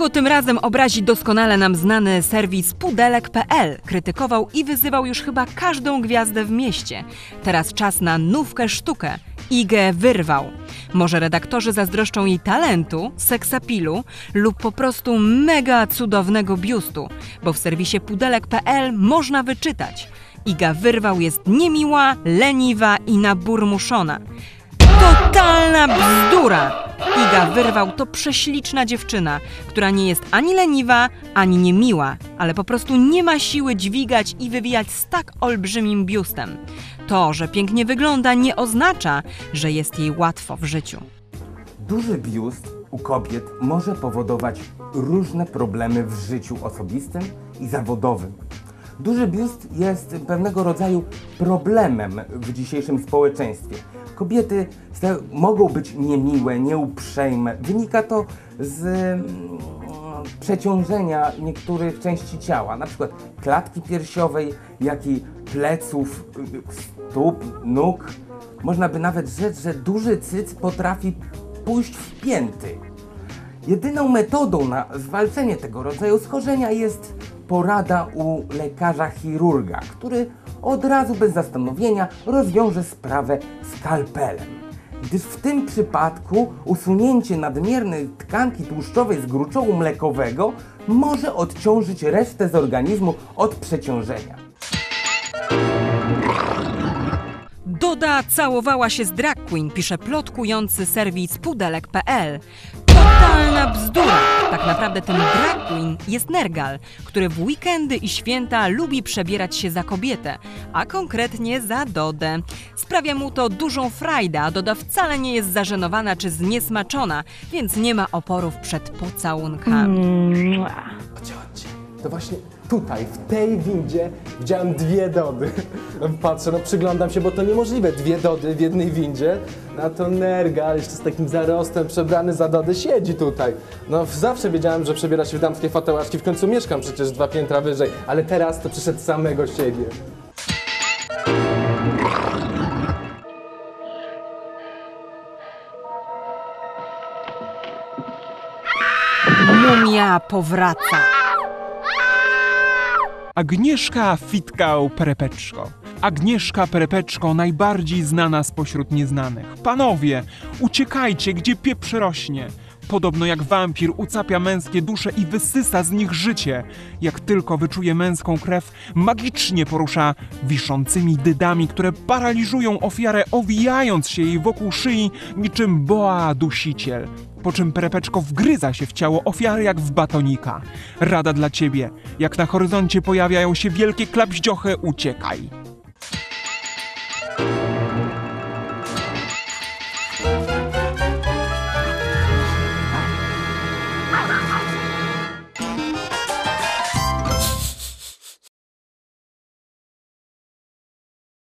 Kogo tym razem obrazi doskonale nam znany serwis pudelek.pl? Krytykował i wyzywał już chyba każdą gwiazdę w mieście. Teraz czas na nówkę sztukę. Igę wyrwał. Może redaktorzy zazdroszczą jej talentu, seksapilu lub po prostu mega cudownego biustu, bo w serwisie pudelek.pl można wyczytać. Iga wyrwał jest niemiła, leniwa i naburmuszona. Totalna bzdura! Iga wyrwał to prześliczna dziewczyna, która nie jest ani leniwa, ani niemiła, ale po prostu nie ma siły dźwigać i wywijać z tak olbrzymim biustem. To, że pięknie wygląda, nie oznacza, że jest jej łatwo w życiu. Duży biust u kobiet może powodować różne problemy w życiu osobistym i zawodowym. Duży biust jest pewnego rodzaju problemem w dzisiejszym społeczeństwie. Kobiety mogą być niemiłe, nieuprzejme. Wynika to z mm, przeciążenia niektórych części ciała, na przykład klatki piersiowej, jak i pleców, y, stóp, nóg. Można by nawet rzec, że duży cyc potrafi pójść w pięty. Jedyną metodą na zwalczenie tego rodzaju schorzenia jest porada u lekarza chirurga, który od razu bez zastanowienia rozwiąże sprawę skalpelem. Gdyż w tym przypadku usunięcie nadmiernej tkanki tłuszczowej z gruczołu mlekowego może odciążyć resztę z organizmu od przeciążenia. Doda całowała się z drag queen, pisze plotkujący serwis pudelek.pl. Totalna bzdura! Tak naprawdę ten drag queen jest nergal, który w weekendy i święta lubi przebierać się za kobietę, a konkretnie za Dodę. Sprawia mu to dużą frajdę, a Doda wcale nie jest zażenowana czy zniesmaczona, więc nie ma oporów przed pocałunkami. Chodźcie, chodźcie. To właśnie tutaj, w tej windzie widziałem dwie Dody. No, patrzę, no przyglądam się, bo to niemożliwe. Dwie Dody w jednej windzie. Na to Nergal jeszcze z takim zarostem przebrany za Dodę siedzi tutaj. No zawsze wiedziałem, że przebiera się w damskie fatałaczki. W końcu mieszkam przecież dwa piętra wyżej. Ale teraz to przyszedł samego siebie. Mumia powraca. Agnieszka Fitkał Perepeczko. Agnieszka Perepeczko, najbardziej znana spośród nieznanych. Panowie, uciekajcie, gdzie pieprz rośnie. Podobno jak wampir ucapia męskie dusze i wysysa z nich życie. Jak tylko wyczuje męską krew, magicznie porusza wiszącymi dydami, które paraliżują ofiarę, owijając się jej wokół szyi niczym boa dusiciel. Po czym perepeczko wgryza się w ciało ofiary jak w batonika. Rada dla ciebie. Jak na horyzoncie pojawiają się wielkie klapździochy, uciekaj.